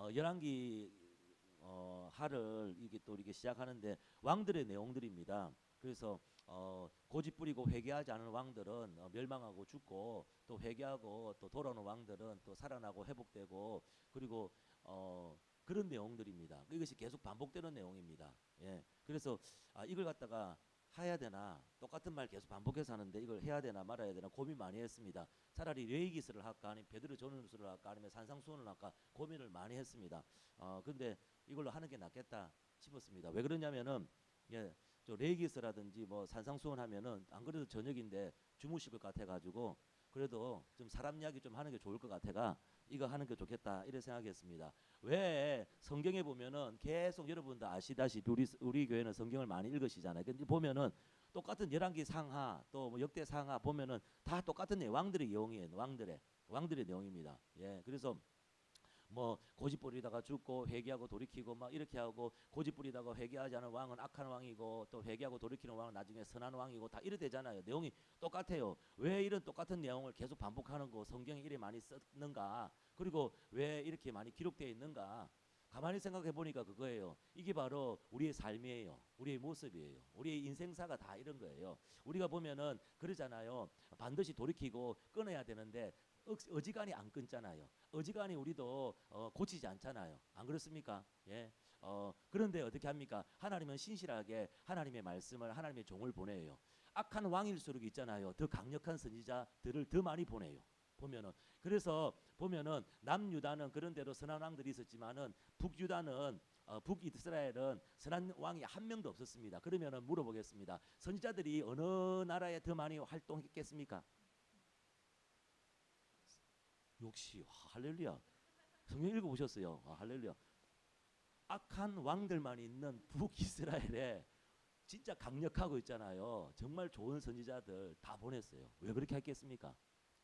어, 열왕기 어, 하를 이게 또 이렇게 시작하는데 왕들의 내용들입니다. 그래서 어, 고집 부리고 회개하지 않은 왕들은 어, 멸망하고 죽고 또 회개하고 또 돌아오는 왕들은 또 살아나고 회복되고 그리고 어, 그런 내용들입니다. 이것이 계속 반복되는 내용입니다. 예. 그래서 아, 이걸 갖다가 해야 되나 똑같은 말 계속 반복해서 하는데 이걸 해야 되나 말아야 되나 고민 많이 했습니다. 차라리 레이기스를 할까 아니면 베드로 전우스를 할까 아니면 산상수훈을 할까 고민을 많이 했습니다. 어 근데 이걸로 하는 게 낫겠다 싶었습니다. 왜 그러냐면은 예, 저 레이기스라든지 뭐 산상수훈 하면은 안 그래도 저녁인데 주무실 것 같아 가지고 그래도 좀 사람 이야기 좀 하는 게 좋을 것 같아가 이거 하는 게 좋겠다 이렇게 생각했습니다. 왜 성경에 보면은 계속 여러분도 아시다시피 우리 우리 교회는 성경을 많이 읽으시잖아요. 근데 보면은 똑같은 열왕기 상하 또 뭐 역대 상하 보면은 다 똑같은 내용 왕들의 내용이에요. 왕들의 왕들의 내용입니다. 예, 그래서 뭐 고집 부리다가 죽고 회개하고 돌이키고 막 이렇게 하고 고집 부리다가 회개하지 않은 왕은 악한 왕이고 또 회개하고 돌이키는 왕은 나중에 선한 왕이고 다 이래 되잖아요. 내용이 똑같아요. 왜 이런 똑같은 내용을 계속 반복하는 거 성경에 이래 많이 썼는가? 그리고 왜 이렇게 많이 기록되어 있는가? 가만히 생각해 보니까 그거예요. 이게 바로 우리의 삶이에요. 우리의 모습이에요. 우리의 인생사가 다 이런 거예요. 우리가 보면은 그러잖아요. 반드시 돌이키고 끊어야 되는데 억- 어지간히 안 끊잖아요. 어지간히 우리도 어, 고치지 않잖아요. 안 그렇습니까? 예. 어, 그런데 어떻게 합니까? 하나님은 신실하게 하나님의 말씀을 하나님의 종을 보내요. 악한 왕일수록 있잖아요. 더 강력한 선지자들을 더 많이 보내요. 보면은 그래서 보면은 남유다는 그런 대로 선한 왕들이 있었지만은 북유다는 어, 북이스라엘은 선한 왕이 한 명도 없었습니다. 그러면은 물어보겠습니다. 선지자들이 어느 나라에 더 많이 활동했겠습니까? 역시 와, 할렐루야. 성경 읽어 보셨어요. 아, 할렐루야. 악한 왕들만 있는 북이스라엘에 진짜 강력하고 있잖아요. 정말 좋은 선지자들 다 보냈어요. 왜 그렇게 했겠습니까?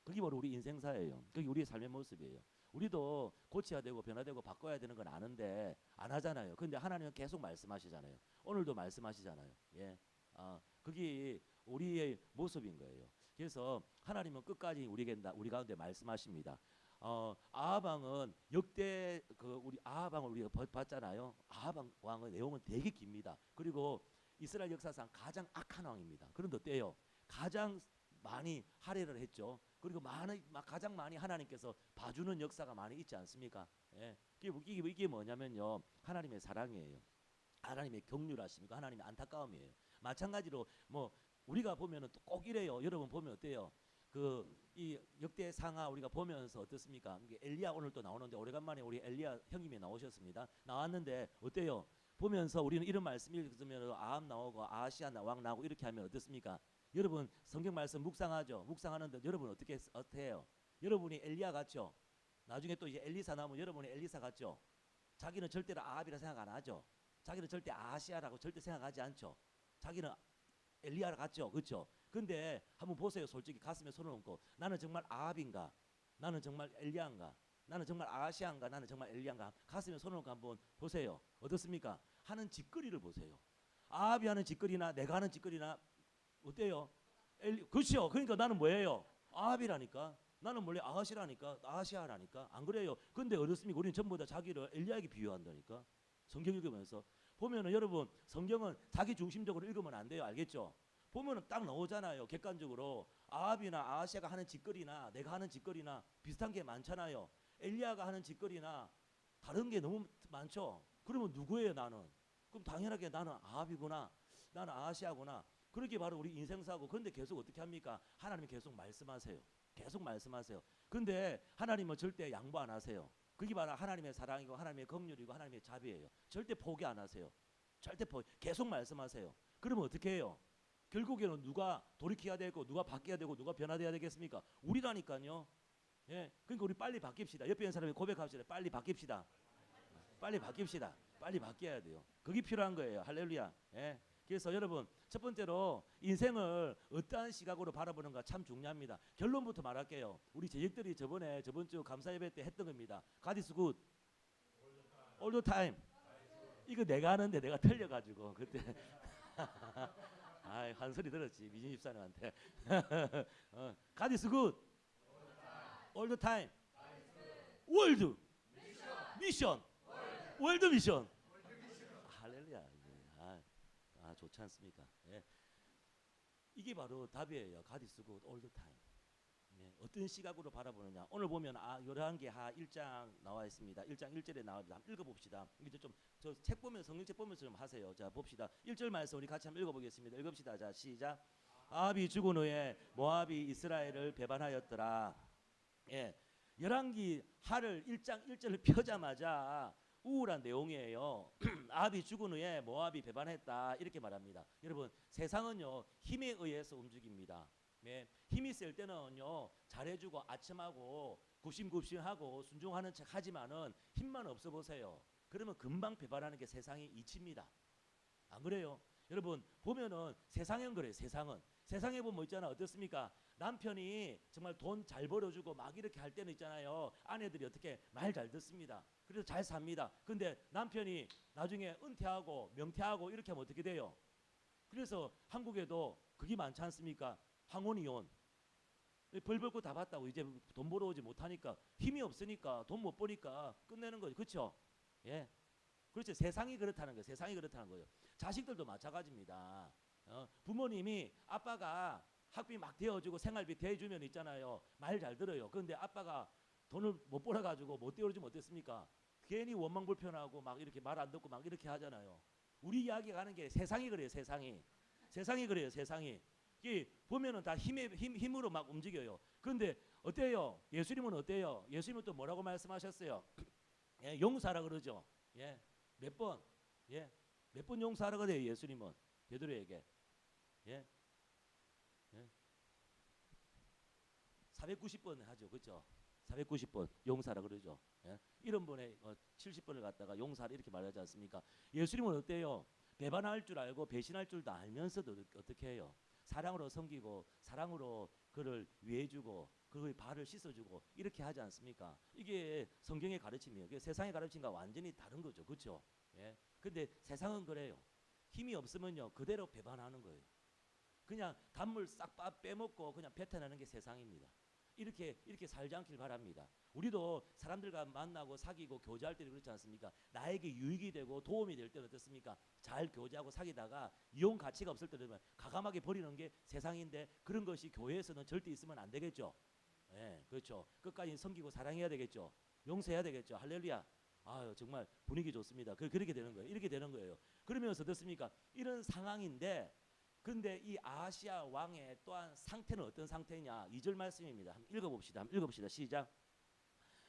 그게 바로 우리 인생사예요. 그게 우리의 삶의 모습이에요. 우리도 고쳐야 되고 변화되고 바꿔야 되는 건 아는데 안 하잖아요. 근데 하나님은 계속 말씀하시잖아요. 오늘도 말씀하시잖아요. 예. 아, 그게 우리의 모습인 거예요. 그래서 하나님은 끝까지 우리에게 우리 가운데 말씀하십니다. 어, 아합 왕은 역대 그 우리 아합 왕을 우리가 봐- 봤잖아요. 왕- 왕의 내용은 되게 깁니다. 그리고 이스라엘 역사상 가장 악한 왕입니다. 그런데 어때요? 가장 많이 할애를 했죠. 그리고 많은 막 가장 많이 하나님께서 봐주는 역사가 많이 있지 않습니까? 예. 이게, 뭐- 이게, 뭐냐면요. 하나님의 사랑이에요. 하나님의 경륜하심이고 하나님의 안타까움이에요. 마찬가지로 뭐 우리가 보면은 또 꼭 이래요. 여러분 보면 어때요? 그 이 역대 상하 우리가 보면서 어떻습니까? 엘리야 오늘 또 나오는데 오래간만에 우리 엘리야 형님이 나오셨습니다. 나왔는데 어때요? 보면서 우리는 이런 말씀 읽으면 아합 나오고 아시아 왕 나오고 이렇게 하면 어떻습니까? 여러분 성경 말씀 묵상하죠. 묵상하는데 여러분 어떻게 했- 어떻게 해요? 여러분이 엘리야 같죠? 나중에 또 이제 엘리사 나오면 여러분이 엘리사 같죠? 자기는 절대로 아합이라 생각 안 하죠. 자기는 절대 아시아라고 절대 생각하지 않죠. 자기는 엘리야 같죠, 그렇죠? 근데 한번 보세요, 솔직히 가슴에 손을 얹고 나는 정말 아합인가? 나는 정말 엘리야인가? 나는 정말 아시아인가? 나는 정말 엘리야인가? 가슴에 손을 얹고 한번 보세요. 어떻습니까? 하는 짓거리를 보세요. 아합이 하는 짓거리나 내가 하는 짓거리나 어때요? 엘리, 그렇죠. 그러니까 나는 뭐예요? 아합이라니까. 나는 원래 아하시라니까, 아시아라니까. 안 그래요? 근데 어떻습니까? 우리는 전부 다 자기를 엘리야에게 비유한다니까. 성경 읽으면서 보면은 여러분 성경은 자기 중심적으로 읽으면 안 돼요. 알겠죠? 보면은 딱 나오잖아요. 객관적으로 아합이나 아하시아가 하는 짓거리나 내가 하는 짓거리나 비슷한 게 많잖아요. 엘리야가 하는 짓거리나 다른 게 너무 많죠. 그러면 누구예요, 나는? 그럼 당연하게 나는 아합이구나. 나는 아하시아구나. 그렇게 바로 우리 인생사고. 그런데 계속 어떻게 합니까? 하나님이 계속 말씀하세요. 계속 말씀하세요. 근데 하나님은 절대 양보 안 하세요. 그게 바로 하나님의 사랑이고 하나님의 긍휼이고 하나님의 자비예요. 절대 포기 안 하세요. 절대 포기. 계속 말씀하세요. 그러면 어떻게 해요? 결국에는 누가 돌이켜야 되고 누가 바뀌어야 되고 누가 변화돼야 되겠습니까? 우리라니까요. 예. 그러니까 우리 빨리 바뀝시다. 옆에 있는 사람이 고백합시다. 빨리 바뀝시다. 빨리 바뀝시다. 빨리 바뀌어야 돼요. 그게 필요한 거예요. 할렐루야. 예. 그래서 여러분 첫 번째로 인생을 어떠한 시각으로 바라보는가 참 중요합니다. 결론부터 말할게요. 우리 제적들이 저번에 저번 주 감사 예배 때 했던 겁니다. Good. All the time. 이거 내가 하는데 내가 틀려가지고 그때 아, 한 소리 들었지 미진 집사님한테. 어, good. All the time. World. 미션. 월드 미션. 예. 아, 아 좋지 않습니까? 예. 이게 바로 답이에요. God is good. 예. 어떤 시각으로 바라보느냐. 오늘 보면 아 열왕기하 1장 나와 있습니다. 1장 1절에 나와있다. 한번 읽어봅시다. 이제 좀 저 책 보면 성경책 보면서 좀 하세요. 자 봅시다. 1절 말씀 우리 같이 한번 읽어보겠습니다. 읽읍시다. 자 시작. 아합이 죽은 후에 모압이 이스라엘을 배반하였더라. 예. 열왕기 하를 1장 1절을 펴자마자 우울한 내용이에요. 아합이 죽은 후에 모압이 배반했다 이렇게 말합니다. 여러분 세상은요 힘에 의해서 움직입니다. 네, 힘이 셀 때는요 잘해주고 아첨하고 굽신굽신하고 순종하는 척 하지만은 힘만 없어 보세요. 그러면 금방 배반하는 게 세상의 이치입니다. 안 그래요? 여러분 보면은 세상은 그래요. 세상은 세상에 보면 뭐 있잖아 어떻습니까? 남편이 정말 돈 잘 벌어주고 막 이렇게 할 때는 있잖아요. 아내들이 어떻게 말 잘 듣습니다. 그래서 잘 삽니다. 근데 남편이 나중에 은퇴하고 명퇴하고 이렇게 하면 어떻게 돼요? 그래서 한국에도 그게 많지 않습니까? 황혼 이혼. 벌 벌고 다 봤다고 이제 돈 벌어오지 못하니까 힘이 없으니까 돈 못 버니까 끝내는 거죠. 그렇죠? 예. 그렇죠. 세상이 그렇다는 거예요. 세상이 그렇다는 거예요. 자식들도 마찬가지입니다. 어, 부모님이 아빠가 학비 막 대어주고 생활비 대주면 있잖아요. 말 잘 들어요. 그런데 아빠가 돈을 못 벌어가지고 못 대어주면 어땠습니까? 괜히 원망 불편하고 막 이렇게 말 안 듣고 막 이렇게 하잖아요. 우리 이야기가 하는 게 세상이 그래요. 세상이 세상이 그래요. 세상이 이 보면은 다 힘에 힘 힘으로 막 움직여요. 그런데 어때요? 예수님은 어때요? 예수님은 또 뭐라고 말씀하셨어요? 예, 용사라 그러죠. 예, 몇 번? 예, 몇 번 용사라 그래요? 예수님은 베드로에게 예, 예, 490번 하죠, 그렇죠? 490번 용사라 그러죠. 예? 이런 번에 어, 70번을 갖다가 용사라 이렇게 말하지 않습니까? 예수님은 어때요? 배반할 줄 알고 배신할 줄도 알면서도 어떻게- 해요? 사랑으로 섬기고 사랑으로 그를 위해주고 그의 발을 씻어주고 이렇게 하지 않습니까? 이게 성경의 가르침이에요. 세상의 가르침과 완전히 다른 거죠, 그렇죠? 예. 근데 세상은 그래요. 힘이 없으면요 그대로 배반하는 거예요. 그냥 단물 싹 빠- 빼먹고 그냥 뱉어내는 게 세상입니다. 이렇게 이렇게 살지 않길 바랍니다. 우리도 사람들과 만나고 사귀고 교제할 때는 그렇지 않습니까? 나에게 유익이 되고 도움이 될 때는 어떻습니까? 잘 교제하고 사귀다가 이용 가치가 없을 때는 가감하게 버리는 게 세상인데 그런 것이 교회에서는 절대 있으면 안 되겠죠. 예, 그렇죠. 끝까지 섬기고 사랑해야 되겠죠. 용서해야 되겠죠. 할렐루야. 아유 정말 분위기 좋습니다. 그 그렇게 되는 거예요. 이렇게 되는 거예요. 그러면서 어떻습니까? 이런 상황인데 근데 이 아시아 왕의 또한 상태는 어떤 상태냐? 2절 말씀입니다. 한번 읽어봅시다. 한번 읽어봅시다. 시작.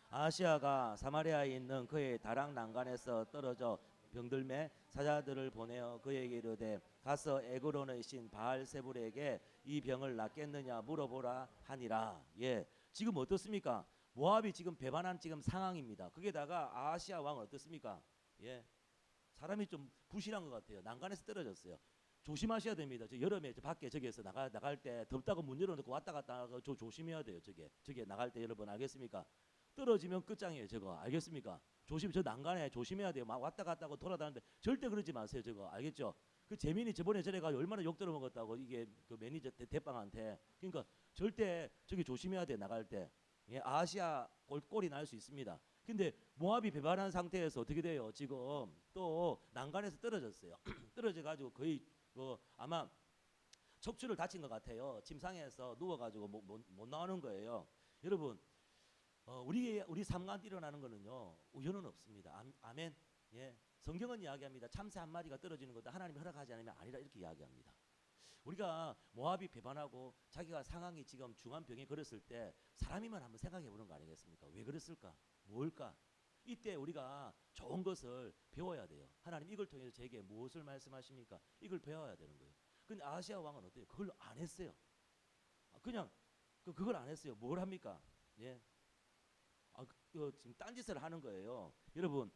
아시아가 사마리아에 있는 그의 다락 난간에서 떨어져 병들매 사자들을 보내어 그에게 이르되 가서 에그론의 신 바알세불에게 이 병을 낫겠느냐 물어보라 하니라. 예. 지금 어떻습니까? 모압이 지금 배반한 지금 상황입니다. 거기다가 아시아 왕은 어떻습니까? 예. 사람이 좀 부실한 것 같아요. 난간에서 떨어졌어요. 조심하셔야 됩니다. 저 여름에 저 밖에 저기에서 나가 나갈 때 덥다고 문 열어놓고 왔다 갔다 하고 저 조심해야 돼요. 저게 저게 나갈 때 여러분 알겠습니까? 떨어지면 끝장이에요. 저거 알겠습니까? 조심 저 난간에 조심해야 돼요. 막 왔다 갔다 하고 돌아다니는데 절대 그러지 마세요. 저거 알겠죠? 그 재민이 저번에 저래 가지고 얼마나 욕 들어먹었다고 이게 그 매니저 대, 대빵한테 그러니까 절대 저기 조심해야 돼 나갈 때 예, 아시아 골, 꼴이 날 수 있습니다. 근데 모압이 배반한 상태에서 어떻게 돼요? 지금 또 난간에서 떨어졌어요. 떨어져 가지고 거의 뭐 아마 척추를 다친 것 같아요. 침상에서 누워가지고 못, 못, 못 나오는 거예요. 여러분, 어, 우리 우리 삶과 일어나는 거는요 우연은 없습니다. 아, 아멘. 예, 성경은 이야기합니다. 참새 한 마리가 떨어지는 것도 하나님이 허락하지 않으면 아니라 이렇게 이야기합니다. 우리가 모압이 배반하고 자기가 상황이 지금 중한 병에 걸었을 때 사람이면 한번 생각해 보는 거 아니겠습니까? 왜 그랬을까? 뭘까? 이때 우리가 좋은 것을 배워야 돼요. 하나님 이걸 통해서 제게 무엇을 말씀하십니까? 이걸 배워야 되는 거예요. 근데 아시아 왕은 어때요? 그걸 안 했어요. 아, 그냥 그 그걸 안 했어요. 뭘 합니까? 예. 아, 그, 그 지금 딴짓을 하는 거예요. 여러분,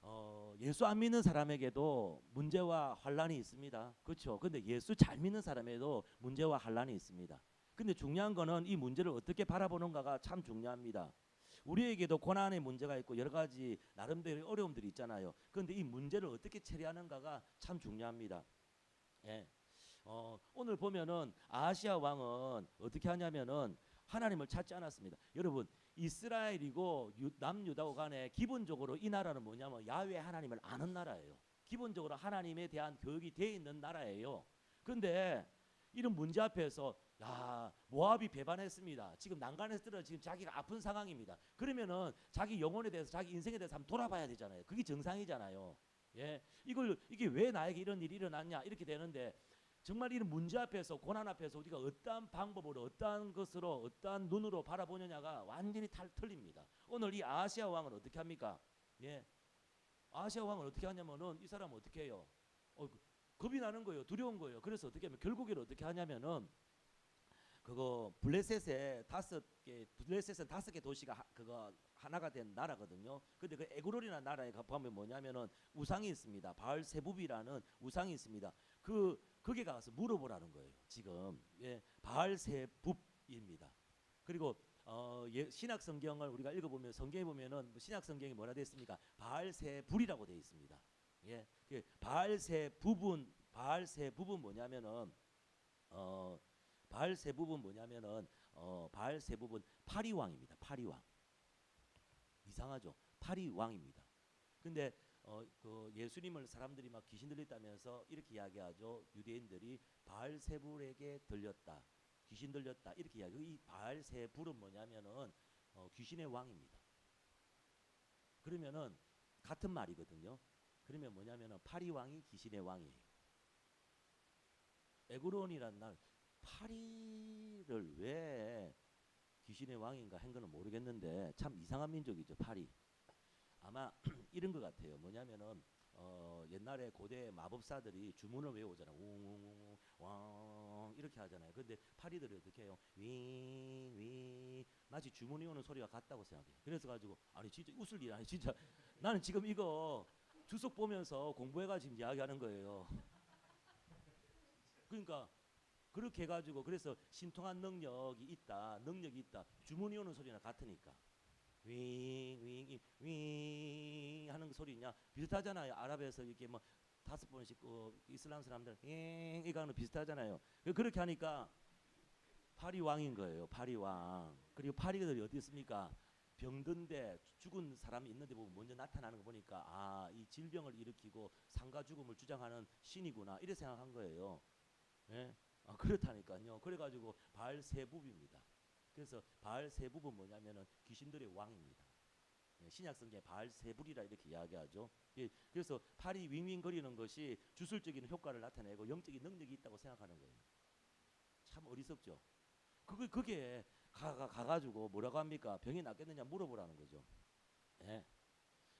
어, 예수 안 믿는 사람에게도 문제와 환란이 있습니다. 그렇죠? 근데 예수 잘 믿는 사람에도 문제와 환란이 있습니다. 근데 중요한 거는 이 문제를 어떻게 바라보는가가 참 중요합니다. 우리에게도 고난의 문제가 있고 여러 가지 나름대로 어려움들이 있잖아요. 그런데 이 문제를 어떻게 처리하는가가 참 중요합니다. 예. 어, 오늘 보면은 아시아 왕은 어떻게 하냐면은 하나님을 찾지 않았습니다. 여러분 이스라엘이고 유- 남유다고 간에 기본적으로 이 나라는 뭐냐면 야외 하나님을 아는 나라예요. 기본적으로 하나님에 대한 교육이 돼 있는 나라예요. 근데 이런 문제 앞에서 야 모압이 배반했습니다. 지금 난간에서 떨어 지금 자기가 아픈 상황입니다. 그러면은 자기 영혼에 대해서 자기 인생에 대해서 한번 돌아봐야 되잖아요. 그게 정상이잖아요. 예, 이걸 이게 왜 나에게 이런 일이 일어났냐 이렇게 되는데 정말 이런 문제 앞에서 고난 앞에서 우리가 어떠한 방법으로 어떠한 것으로 어떠한 눈으로 바라보느냐가 완전히 탈 틀립니다. 오늘 이 아시아 왕은 어떻게 합니까? 예, 아시아 왕은 어떻게 하냐면은 이 사람은 어떻게 해요? 어, 그- 겁이 나는 거예요. 두려운 거예요. 그래서 어떻게 하면 결국에는 어떻게 하냐면은 그거 블레셋에 다섯 개 블레셋은 다섯 개 도시가 하, 그거 하나가 된 나라거든요. 근데 그 에그롤이라는 나라에 가 보면 뭐냐면은 우상이 있습니다. 바알 세부비라는 우상이 있습니다. 그 거기 가서 물어보라는 거예요. 지금 예, 바알 세부입니다. 그리고 어, 예, 신약 성경을 우리가 읽어보면 성경에 보면은 뭐 신약 성경이 뭐라 되어 있습니까? 바알 세불이라고 되어 있습니다. 예, 그 바알 세 부분 바알 세 부분 뭐냐면은 어, 바알 세부분 뭐냐면은 어, 바알 세부분 파리 왕입니다. 파리 왕. 이상하죠? 파리 왕입니다. 근데 어, 그 예수님을 사람들이 막 귀신 들렸다면서 이렇게 이야기하죠. 유대인들이 바알 세불에게 들렸다. 귀신 들렸다. 이렇게 이야기. 이 바알 세불은 뭐냐면은 어, 귀신의 왕입니다. 그러면은 같은 말이거든요. 그러면 뭐냐면은 파리 왕이 귀신의 왕이에요. 에그론이란 날 파리를 왜 귀신의 왕인가 한 거는 모르겠는데 참 이상한 민족이죠 파리. 아마 이런 것 같아요. 뭐냐면은 어, 옛날에 고대 마법사들이 주문을 외우잖아. 웅웅웅 왕 이렇게 하잖아요. 근데 파리들이 어떻게 해요? 윙윙 마치 주문이 오는 소리가 같다고 생각해요. 그래서 가지고 아니 진짜 웃을 일 아니 진짜 나는 지금 이거 주석 보면서 공부해가지고 이야기하는 거예요. 그러니까 그렇게 해가지고 그래서 신통한 능력이 있다, 능력이 있다. 주문이 오는 소리나 같으니까. 윙 윙 윙 하는 그 소리냐 비슷하잖아요. 아랍에서 이렇게 뭐 다섯 번씩 어, 이슬람 사람들 윙 이거 하는 거 비슷하잖아요. 그- 그렇게 하니까 파리 왕인 거예요. 파리 왕. 그리고 파리들이 어디 있습니까? 병든데 죽은 사람이 있는데 보면 먼저 나타나는 거 보니까 아 이 질병을 일으키고 상가 죽음을 주장하는 신이구나 이래 생각한 거예요. 예? 아, 그렇다니까요. 그래가지고 바알세부입니다. 그래서 바알세부은 뭐냐면은 귀신들의 왕입니다. 예, 신약 성경에 바알세불이라 이렇게 이야기하죠. 예, 그래서 팔이 윙윙거리는 것이 주술적인 효과를 나타내고 영적인 능력이 있다고 생각하는 거예요. 참 어리석죠. 그게 그게 가가 가가지고 뭐라고 합니까? 병이 낫겠느냐 물어보라는 거죠. 예.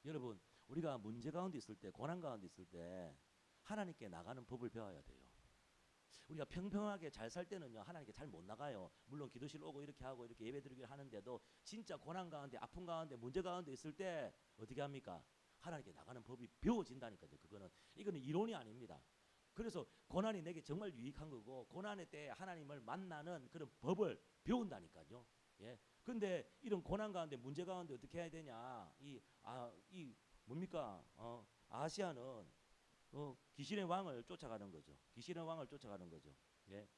여러분 우리가 문제 가운데 있을 때 고난 가운데 있을 때 하나님께 나가는 법을 배워야 돼요. 우리가 평평하게 잘 살 때는요 하나님께 잘 못 나가요. 물론 기도실 오고 이렇게 하고 이렇게 예배드리기를 하는데도 진짜 고난 가운데 아픔 가운데 문제 가운데 있을 때 어떻게 합니까? 하나님께 나가는 법이 배워진다니까요. 그거는 이거는 이론이 아닙니다. 그래서 고난이 내게 정말 유익한 거고 고난의 때 하나님을 만나는 그런 법을 배운다니까요. 예. 근데 이런 고난 가운데 문제 가운데 어떻게 해야 되냐? 이 아이 뭡니까? 어 아시아는 어, 귀신의 왕을 쫓아가는 거죠. 귀신의 왕을 쫓아가는 거죠. 예.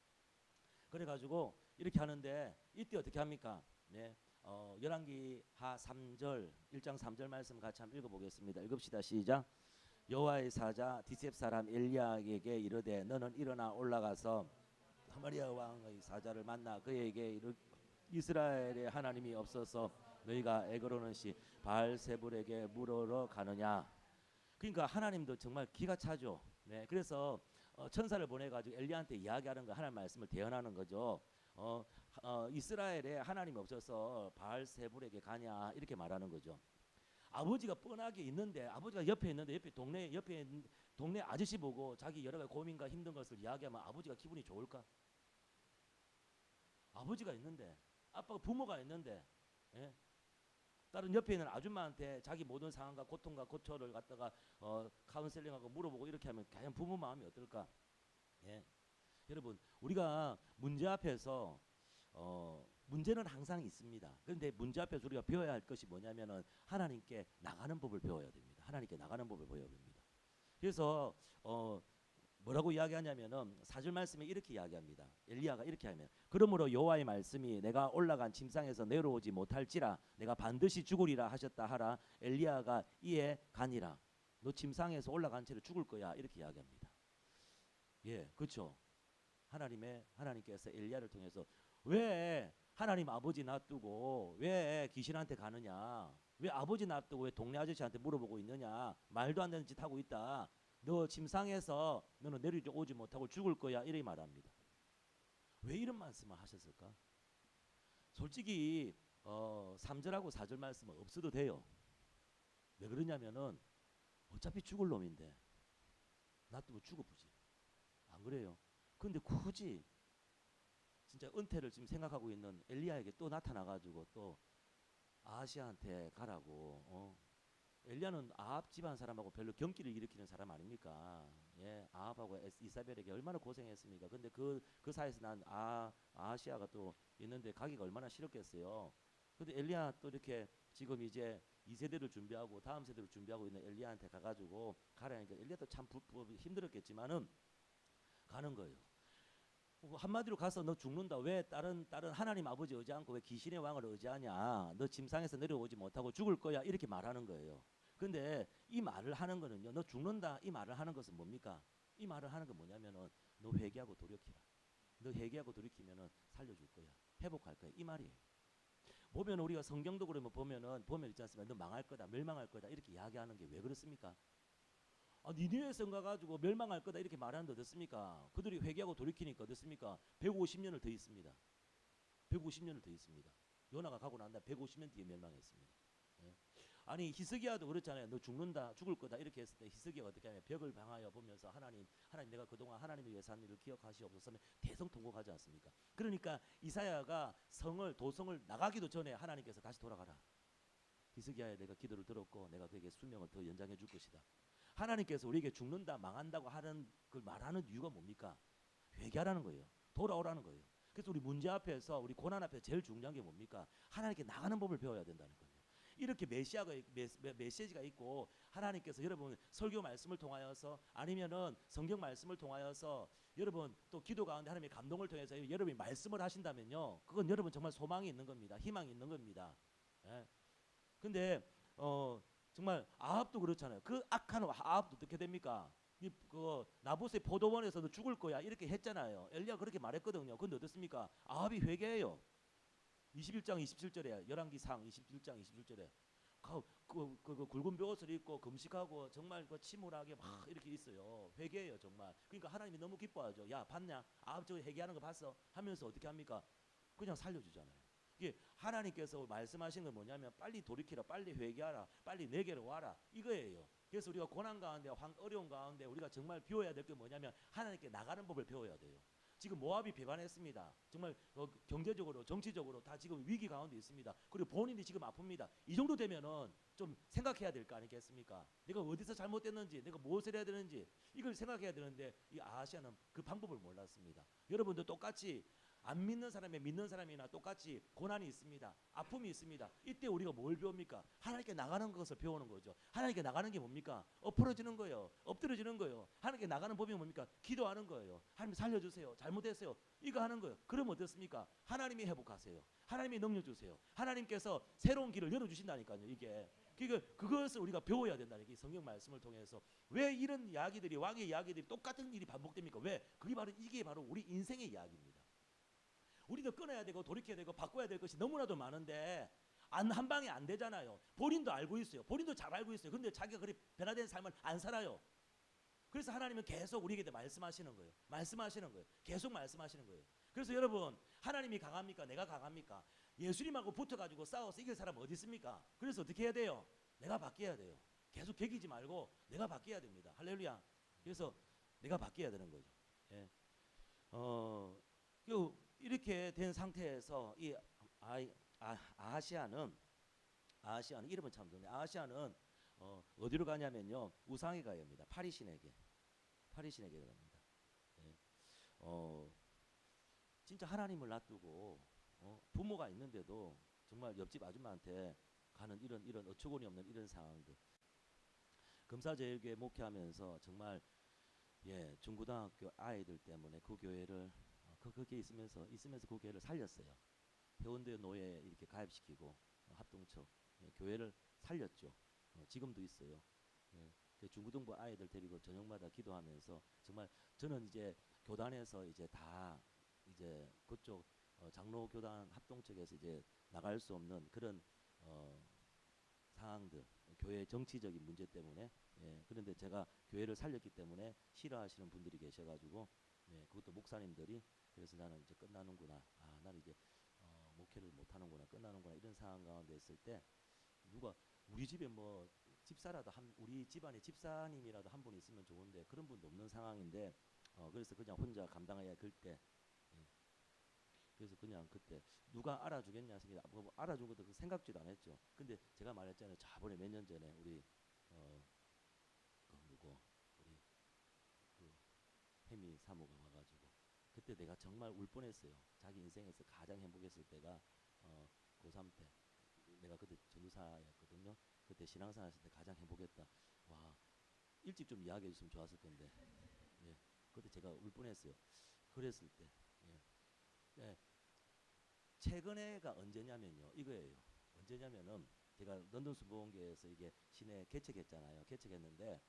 그래가지고 이렇게 하는데 이때 어떻게 합니까? 네. 어, 열왕기 하 3절 1장 3절 말씀 같이 한번 읽어보겠습니다. 읽읍시다. 시작. 여호와의 사자 디셉 사람 엘리야에게 이르되 너는 일어나 올라가서 사마리아 왕의 사자를 만나 그에게 이르 이스라엘의 하나님이 없어서 너희가 에그로는 시 바알세불에게 물으러 가느냐 그러니까 하나님도 정말 기가 차죠. 네, 그래서 어, 천사를 보내가지고 엘리한테 이야기하는 거 하나님 말씀을 대언하는 거죠. 어, 어, 이스라엘에 하나님이 없어서 바알 세불에게 가냐 이렇게 말하는 거죠. 아버지가 뻔하게 있는데 아버지가 옆에 있는데 옆에 동네 옆에 동네 아저씨 보고 자기 여러 가지 고민과 힘든 것을 이야기하면 아버지가 기분이 좋을까? 아버지가 있는데 아빠가 부모가 있는데 예? 다른 옆에 있는 아줌마한테 자기 모든 상황과 고통과 고초를 갖다가 어, 카운셀링하고 물어보고 이렇게 하면 과연 부모 마음이 어떨까? 예. 여러분 우리가 문제 앞에서 어, 문제는 항상 있습니다. 그런데 문제 앞에서 우리가 배워야 할 것이 뭐냐면은 하나님께 나가는 법을 배워야 됩니다. 하나님께 나가는 법을 배워야 됩니다. 그래서 어, 뭐라고 이야기하냐면은 사절 말씀에 이렇게 이야기합니다. 엘리야가 이렇게 하면 그러므로 여호와의 말씀이 내가 올라간 침상에서 내려오지 못할지라 내가 반드시 죽으리라 하셨다 하라 엘리야가 이에 가니라 너 침상에서 올라간 채로 죽을 거야 이렇게 이야기합니다. 예, 그렇죠. 하나님의 하나님께서 엘리야를 통해서 왜 하나님 아버지 놔두고 왜 귀신한테 가느냐? 왜 아버지 놔두고 왜 동네 아저씨한테 물어보고 있느냐? 말도 안 되는 짓 하고 있다. 너 침상에서 너는 내려오지 못하고 죽을 거야 이렇게 말합니다. 왜 이런 말씀을 하셨을까? 솔직히 어, 3절하고 4절 말씀은 없어도 돼요. 왜 그러냐면은 어차피 죽을 놈인데 놔두고 죽어보지. 안 그래요? 근데 굳이 진짜 은퇴를 지금 생각하고 있는 엘리야에게 또 나타나가지고 또 아하시아한테 가라고 어? 엘리야는 아합 집안 사람하고 별로 경기를 일으키는 사람 아닙니까? 예, 아합하고 이사벨에게 얼마나 고생했습니까? 근데 그 그 사이에서 난 아, 아하시아가 또 있는데 가기가 얼마나 싫었겠어요. 근데 엘리야 또 이렇게 지금 이제 2세대를 준비하고 다음 세대를 준비하고 있는 엘리야한테 가가지고 가라니까 엘리야도 참 부, 부, 힘들었겠지만은 가는 거예요. 뭐 한마디로 가서 너 죽는다. 왜 다른 다른 하나님 아버지 의지 않고 왜 귀신의 왕을 의지하냐? 너 침상에서 내려오지 못하고 죽을 거야. 이렇게 말하는 거예요. 근데 이 말을 하는 거는요. 너 죽는다. 이 말을 하는 것은 뭡니까? 이 말을 하는 건 뭐냐면은 너 회개하고 돌이키라. 너 회개하고 돌이키면은 살려줄 거야. 회복할 거야. 이 말이에요. 보면 우리가 성경도 그러면 보면은 보면 있지 않습니까? 너 망할 거다, 멸망할 거다 이렇게 이야기하는 게 왜 그렇습니까? 아, 니느웨 성가 가지고 멸망할 거다 이렇게 말하는데 어떻습니까? 그들이 회개하고 돌이키니까 어떻습니까? 150년을 더 있습니다. 150년을 더 있습니다. 요나가 가고 난 다음에 150년 뒤에 멸망했습니다. 예. 아니 히스기야도 그렇잖아요. 너 죽는다, 죽을 거다 이렇게 했을 때 히스기야가 어떻게 하면 벽을 방하여 보면서 하나님, 하나님 내가 그동안 하나님의 한 일을 기억하시옵소서 하면 대성통곡하지 않습니까? 그러니까 이사야가 성을 도성을 나가기도 전에 하나님께서 다시 돌아가라. 히스기야에 내가 기도를 들었고 내가 그에게 수명을 더 연장해 줄 것이다. 하나님께서 우리에게 죽는다, 망한다고 하는 그 말하는 이유가 뭡니까? 회개하라는 거예요. 돌아오라는 거예요. 그래서 우리 문제 앞에서 우리 고난 앞에 제일 중요한 게 뭡니까? 하나님께 나가는 법을 배워야 된다는 거예요. 이렇게 메시아가 있- 메, 메, 메시지가 있고 하나님께서 여러분 설교 말씀을 통하여서 아니면은 성경 말씀을 통하여서 여러분 또 기도 가운데 하나님의 감동을 통해서 여러분이 말씀을 하신다면요. 그건 여러분 정말 소망이 있는 겁니다. 희망이 있는 겁니다. 예. 근데 어 정말 아합도 그렇잖아요. 그 악한 아합도 어떻게 됩니까? 이그 나봇의 포도원에서도 죽을 거야 이렇게 했잖아요. 엘리야 그렇게 말했거든요. 근데 어떻습니까? 아합이 회개해요. 21장 27절에 열왕기 상 27장 27절에 그, 그, 그, 그 굵은 벼옷을 입고 금식하고 정말 그 침울하게 막 이렇게 있어요. 회개해요 정말. 그러니까 하나님이 너무 기뻐하죠. 야 봤냐? 아합 저 회개하는 거 봤어? 하면서 어떻게 합니까? 그냥 살려주잖아요. 이게 하나님께서 말씀하신 건 뭐냐면 빨리 돌이키라, 빨리 회개하라, 빨리 내게로 와라 이거예요. 그래서 우리가 고난 가운데, 황 어려운 가운데 우리가 정말 배워야 될 게 뭐냐면 하나님께 나가는 법을 배워야 돼요. 지금 모압이 배반했습니다. 정말 어, 경제적으로, 정치적으로 다 지금 위기 가운데 있습니다. 그리고 본인이 지금 아픕니다. 이 정도 되면은 좀 생각해야 될 거 아니겠습니까? 내가 어디서 잘못됐는지, 내가 무엇을 해야 되는지 이걸 생각해야 되는데 이 아시아는 그 방법을 몰랐습니다. 여러분도 똑같이 안 믿는 사람이 믿는 사람이나 똑같이 고난이 있습니다. 아픔이 있습니다. 이때 우리가 뭘 배웁니까? 하나님께 나가는 것을 배우는 거죠. 하나님께 나가는 게 뭡니까? 엎어지는 거예요. 엎드려지는 거예요. 하나님께 나가는 법이 뭡니까? 기도하는 거예요. 하나님 살려주세요. 잘못했어요. 이거 하는 거예요. 그럼 어떻습니까? 하나님이 회복하세요. 하나님이 능력 주세요. 하나님께서 새로운 길을 열어주신다니까요. 이게 그러니까 그것을 우리가 배워야 된다는 게 성경 말씀을 통해서 왜 이런 이야기들이 왕의 이야기들이 똑같은 일이 반복됩니까? 왜? 그게 바로 이게 바로 우리 인생의 이야기입니다. 우리도 끊어야 되고 돌이켜야 되고 바꿔야 될 것이 너무나도 많은데 안 한 방에 안 되잖아요. 본인도 알고 있어요. 본인도 잘 알고 있어요. 근데 자기가 그리 변화된 삶을 안 살아요. 그래서 하나님은 계속 우리에게 말씀하시는 거예요. 말씀하시는 거예요. 계속 말씀하시는 거예요. 그래서 여러분 하나님이 강합니까? 내가 강합니까? 예수님하고 붙어가지고 싸워서 이길 사람 어디 있습니까? 그래서 어떻게 해야 돼요? 내가 바뀌어야 돼요. 계속 개기지 말고 내가 바뀌어야 됩니다. 할렐루야. 그래서 내가 바뀌어야 되는 거죠. 예. 어, 그 이렇게 된 상태에서 이 아이, 아, 아 시아는 아시아는 이름은 참 좋네. 아시아는 어, 어디로 가냐면요 우상에 가야 합니다. 파리신에게 파리신에게 갑니다. 예. 어, 진짜 하나님을 놔두고 어, 부모가 있는데도 정말 옆집 아줌마한테 가는 이런 이런 어처구니 없는 이런 상황들. 금사제일교회 목회하면서 정말 예, 중고등학교 아이들 때문에 그 교회를 어, 그 거기에 있으면서 있으면서 그 교회를 살렸어요. 회원대 노예 이렇게 가입시키고 어, 합동처 예, 교회를 살렸죠. 어, 지금도 있어요. 예, 그 중고등부 아이들 데리고 저녁마다 기도하면서 정말 저는 이제 교단에서 이제 다 이제 그쪽 어, 장로 교단 합동 측에서 이제 나갈 수 없는 그런 어, 상황들 교회 정치적인 문제 때문에 예, 그런데 제가 교회를 살렸기 때문에 싫어하시는 분들이 계셔가지고 예, 그것도 목사님들이 그래서 나는 이제 끝나는구나 아 나는 이제 어, 목회를 못하는구나 끝나는구나 이런 상황 가운데 있을 때 누가 우리 집에 뭐 집사라도 한 우리 집안에 집사님이라도 한 분 있으면 좋은데 그런 분도 없는 상황인데 어, 그래서 그냥 혼자 감당해야 그때 예. 그래서 그냥 그때 누가 알아주겠냐 생각 뭐 알아준 것도 그 생각지도 안 했죠. 근데 제가 말했잖아요. 저번에 몇 년 전에 우리 어 그 누구 우리 그 해미 사모가 때 내가 정말 울 뻔했어요. 자기 인생에서 가장 행복했을 때가 어 고3 때 내가 그때 전도사였거든요. 그때 신앙생활 했을 때 가장 행복했다. 와 일찍 좀 이야기해 줬으면 좋았을 건데 예 그때 제가 울 뻔했어요. 그랬을 때 예. 예. 최근에가 언제냐면요. 이거예요. 언제냐면은 제가 런던 수보원교에서 이게 시내 개척했잖아요. 개척했는데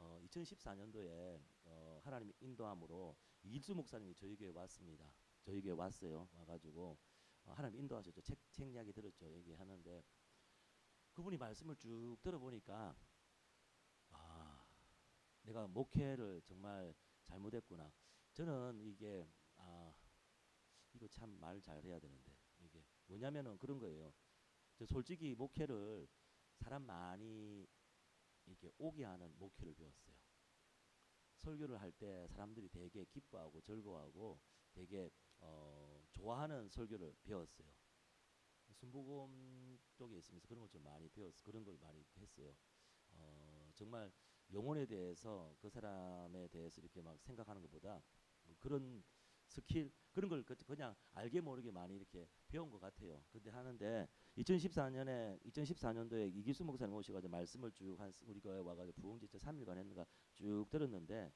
어, 2014년도에 어, 하나님 인도함으로 이일수 목사님이 저희 교회 왔습니다. 저희 교회 왔어요. 와가지고 어, 하나님 인도하셨죠. 책, 책 이야기 들었죠. 얘기하는데 그분이 말씀을 쭉 들어보니까 아 내가 목회를 정말 잘못했구나. 저는 이게 아 이거 참 말 잘해야 되는데 이게 뭐냐면은 그런 거예요. 저 솔직히 목회를 사람 많이 이렇게 오게 하는 목회를 배웠어요. 설교를 할 때 사람들이 되게 기뻐하고 즐거워하고 되게 어, 좋아하는 설교를 배웠어요. 순복음 쪽에 있으면서 그런 걸 좀 많이 배웠어. 그런 걸 많이 했어요. 어, 정말 영혼에 대해서 그 사람에 대해서 이렇게 막 생각하는 것보다 뭐 그런 스킬 그런 걸 그- 그냥 알게 모르게 많이 이렇게 배운 것 같아요. 근데 하는데 2014년에 2014년도에 이기수 목사님 오셔가지고 말씀을 쭉 한 우리 교회 와가지고 부흥제체 3일간 했는가 쭉 들었는데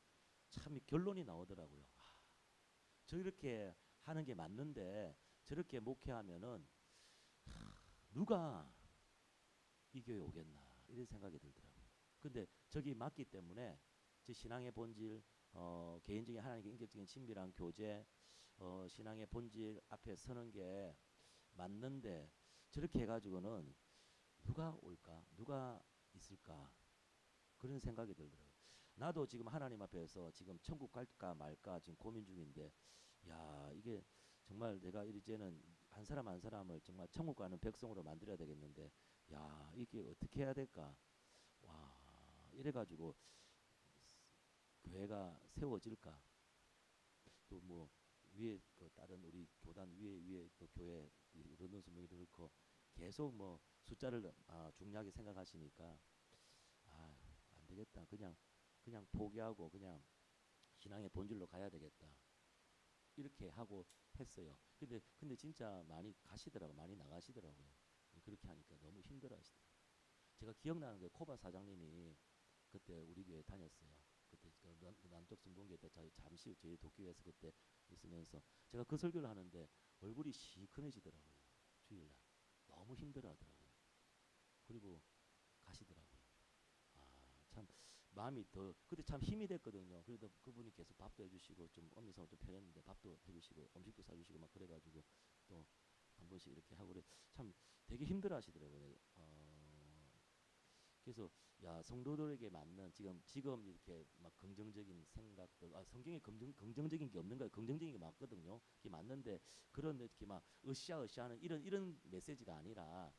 참 결론이 나오더라고요. 아, 저렇게 하는 게 맞는데 저렇게 목회하면은 하, 누가 이 교회 오겠나 이런 생각이 들더라고요. 근데 저기 맞기 때문에 제 신앙의 본질 어, 개인적인 하나님께 인격적인 친밀한 교제, 어, 신앙의 본질 앞에 서는 게 맞는데 저렇게 해가지고는 누가 올까, 누가 있을까 그런 생각이 들더라고요. 나도 지금 하나님 앞에서 지금 천국 갈까 말까 지금 고민 중인데, 야 이게 정말 내가 이제는 한 사람 한 사람을 정말 천국 가는 백성으로 만들어야 되겠는데, 야 이게 어떻게 해야 될까? 와 이래가지고 교회가 세워질까? 또 뭐 위에 그 다른 우리 교단 위에 위에 또 교회 이 런던 수명이도 그렇고 계속 뭐 숫자를 아, 중요하게 생각하시니까 아 안 되겠다 그냥 그냥 포기하고 그냥 신앙의 본질로 가야 되겠다 이렇게 하고 했어요. 근데 근데 진짜 많이 가시더라고 많이 나가시더라고요. 그렇게 하니까 너무 힘들어하시더라고요. 제가 기억나는 게 코바 사장님이 그때 우리 교회 다녔어요. 그 남- 남쪽 순봉교회 때 저희 잠시 저희 도교회에서 그때 있으면서 제가 그 설교를 하는데 얼굴이 시큰해지더라고요. 주일날 너무 힘들어 하더라고요. 그리고 가시더라고요. 아 참 마음이 더 그때 참 힘이 됐거든요. 그래도 그분이 계속 밥도 해주시고 좀 엄미성을 좀 편했는데 밥도 해주시고 음식도 사주시고 막 그래가지고 또 한 번씩 이렇게 하고 그래 참 되게 힘들어 하시더라고요. 어 그래서 야 성도들에게 맞는 지금 지금 이렇게 막 긍정적인 생각들 아 성경에 긍정 긍정적인 게 없는 거예요. 긍정적인 게 맞거든요. 그게 맞는데 그런 이렇게 막 으쌰으쌰하는 이런 이런 메시지가 아니라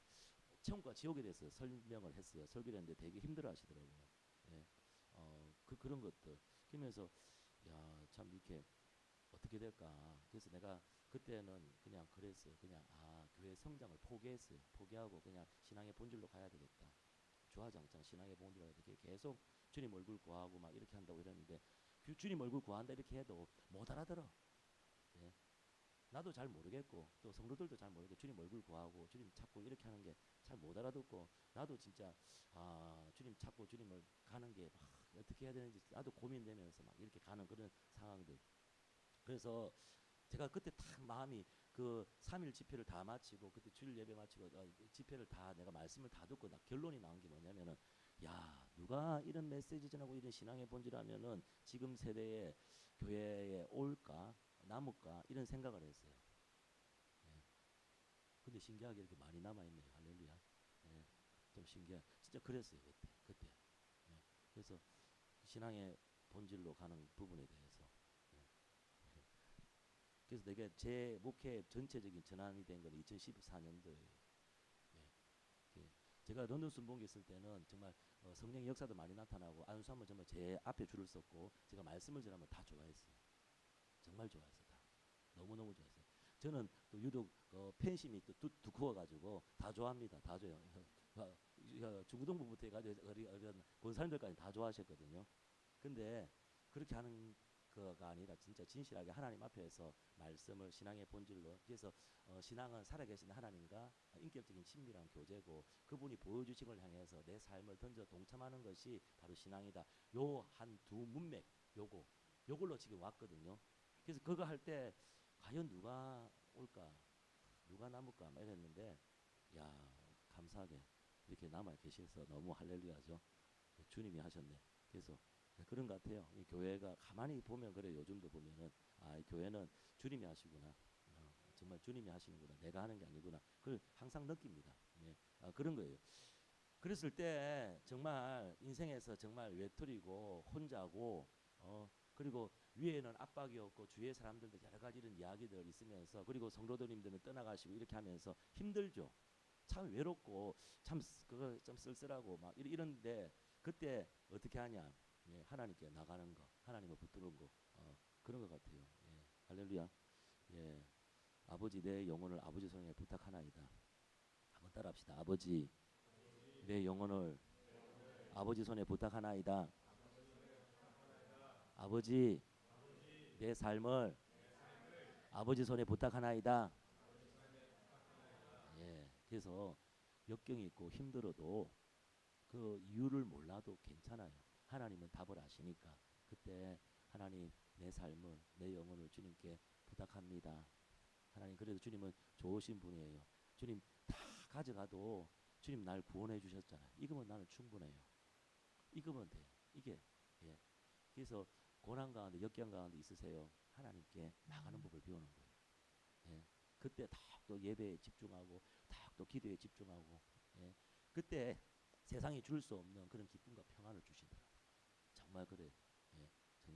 천국과 지옥에 대해서 설명을 했어요. 설교를 했는데 되게 힘들어하시더라고요. 예, 어그 그런 것들 그러면서 야 참 이렇게 어떻게 될까? 그래서 내가 그때는 그냥 그랬어요. 그냥 아 교회 성장을 포기했어요. 포기하고 그냥 신앙의 본질로 가야 되겠다. 주화장창 신앙의 본질로 가야 돼. 계속 주님 얼굴 구하고 막 이렇게 한다고 이랬는데 그 주님 얼굴 구한다 이렇게 해도 못 알아들어. 예. 나도 잘 모르겠고 또 성도들도 잘 모르겠고 주님 얼굴 구하고 주님 찾고 이렇게 하는 게 잘 못 알아듣고 나도 진짜 아 주님 찾고 주님을 가는 게막 어떻게 해야 되는지 나도 고민되면서 막 이렇게 가는 그런 상황들 그래서 제가 그때 딱 마음이 그 3일 집회를 다 마치고 그때 주일 예배 마치고 어, 집회를 다 내가 말씀을 다 듣고 나 결론이 나온 게 뭐냐면은 야 누가 이런 메시지 전하고 이런 신앙의 본질하면은 지금 세대에 교회에 올까 남을까 이런 생각을 했어요. 예. 근데 신기하게 이렇게 많이 남아 있네요. 할렐루야. 예. 좀 신기해. 진짜 그랬어요 그때 그때. 예. 그래서 신앙의 본질로 가는 부분에 대해서. 예. 그래서 내가 제 목회 전체적인 전환이 된 건 2014년도예요. 예. 제가 런던 순복음 있을 때는 정말 어, 성령의 역사도 많이 나타나고 안수하면 정말 제 앞에 줄을 섰고 제가 말씀을 전하면 다 좋아했어요. 정말 좋아했어 다. 너무 너무 좋아했어요. 저는 또 유독 어, 팬심이 또 두, 두꺼워가지고 다 좋아합니다. 다 좋아요. 어, 어, 중고등부부터 해가지고 어리, 어린 권사님들까지 다 좋아하셨거든요. 근데 그렇게 하는 거가 아니라 진짜 진실하게 하나님 앞에서 말씀을 신앙의 본질로 그래서 어, 신앙은 살아계신 하나님과 인격적인 친밀한 교제고 그분이 보여주신 걸 향해서 내 삶을 던져 동참하는 것이 바로 신앙이다. 요 한 두 문맥 요거 요걸로 지금 왔거든요. 그래서 그거 할 때 과연 누가 올까 누가 남을까 막 이랬는데 야 감사하게 이렇게 남아 계셔서 너무 할렐루야죠. 주님이 하셨네. 그래서 그런 것 같아요. 이 교회가 가만히 보면 그래 요즘도 보면은 아, 이 교회는 주님이 하시구나. 어, 정말 주님이 하시는구나. 내가 하는 게 아니구나. 그걸 항상 느낍니다. 예, 아, 그런 거예요. 그랬을 때 정말 인생에서 정말 외톨이고 혼자고 어 그리고 위에는 압박이 없고 주위의 사람들도 여러 가지 이런 이야기들 있으면서 그리고 성도들님들은 떠나가시고 이렇게 하면서 힘들죠. 참 외롭고 참 쓰- 그거 좀 쓸쓸하고 막 이런데 그때 어떻게 하냐? 예, 하나님께 나가는 거, 하나님을 붙드는 거, 어, 그런 것 같아요. 예, 할렐루야. 예, 아버지 내 영혼을 아버지 손에 부탁하나이다. 한번 따라합시다. 아버지 내 영혼을 아버지 손에 부탁하나이다. 아버지 내 삶을 아버지 손에 부탁하나이다. 예, 그래서 역경이 있고 힘들어도 그 이유를 몰라도 괜찮아요. 하나님은 답을 아시니까 그때 하나님 내 삶을 내 영혼을 주님께 부탁합니다. 하나님 그래도 주님은 좋으신 분이에요. 주님 다 가져가도 주님 날 구원해 주셨잖아요. 이거면 나는 충분해요. 이거면 돼요. 이게 예. 그래서 고난 가운데 역경 가운데 있으세요. 하나님께 나가는 법을 배우는 거예요. 예. 그때 탁또 예배에 집중하고 탁또 기도에 집중하고 예. 그때 세상이 줄 수 없는 그런 기쁨과 평안을 주시더 라고요. 정말 그래.